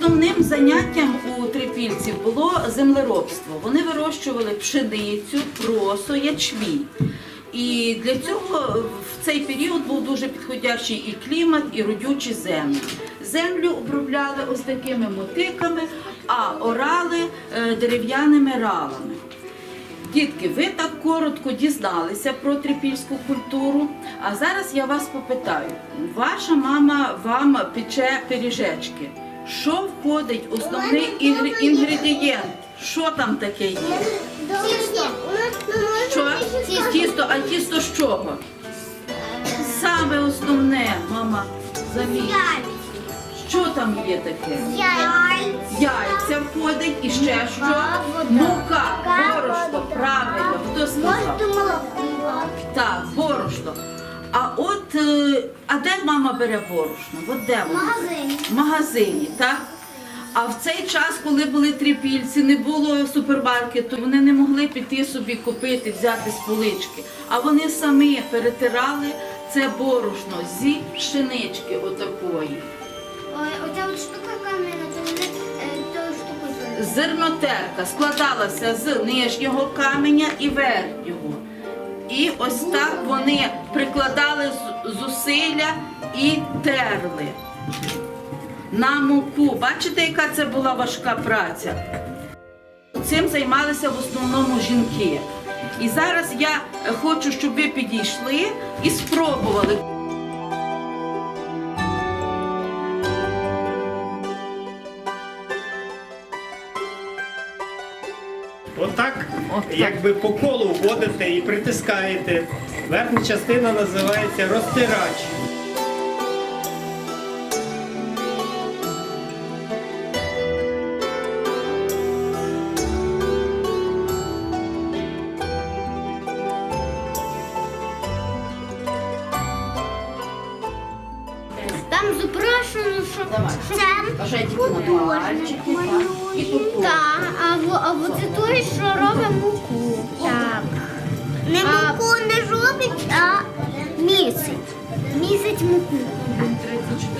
Основним заняттям у трипільців було землеробство. Вони вирощували пшеницю, просо, ячмінь. І для цього в цей період був дуже підходящий і клімат, і родючі землі. Землю обробляли ось такими мотиками, а орали е, дерев'яними ралами. Дітки, ви так коротко дізналися про трипільську культуру. А зараз я вас попитаю: ваша мама вам пече пиріжечки. Що входить основний інгр- інгредієнт? Що там таке є? Тісто. Що? Тісто, а тісто з чого? Саме основне, мама, заміть. Що там є таке? Яйця входить і ще що? Мука, борошно, правильно. Хто сказав? Так, борошно. А е, а де мама бере борошно? От де вона? Магазині. В магазині, так? А в цей час, коли були трипільці, не було супермаркету, вони не могли піти собі купити, взяти з полички. А вони самі перетирали це борошно зі пшенички отакої. Оця от штука кам'яна, то вони е, тою штукою. Зернотерка складалася з нижнього каменя і верхнього. І ось так вони прикладали зусилля і терли на муку. Бачите, яка це була важка праця? Цим займалися в основному жінки. І зараз я хочу, щоб ви підійшли і спробували. Отак, якби по колу вводите і притискаєте. Верхня частина називається розтирач. Там зображено, що Давай. це Бажайте художник так. Малює. Так, а, а вот це той, що робить муку. Так. Не муку не робить, а місить. Місить муку.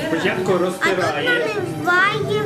Спочатку А тут наливає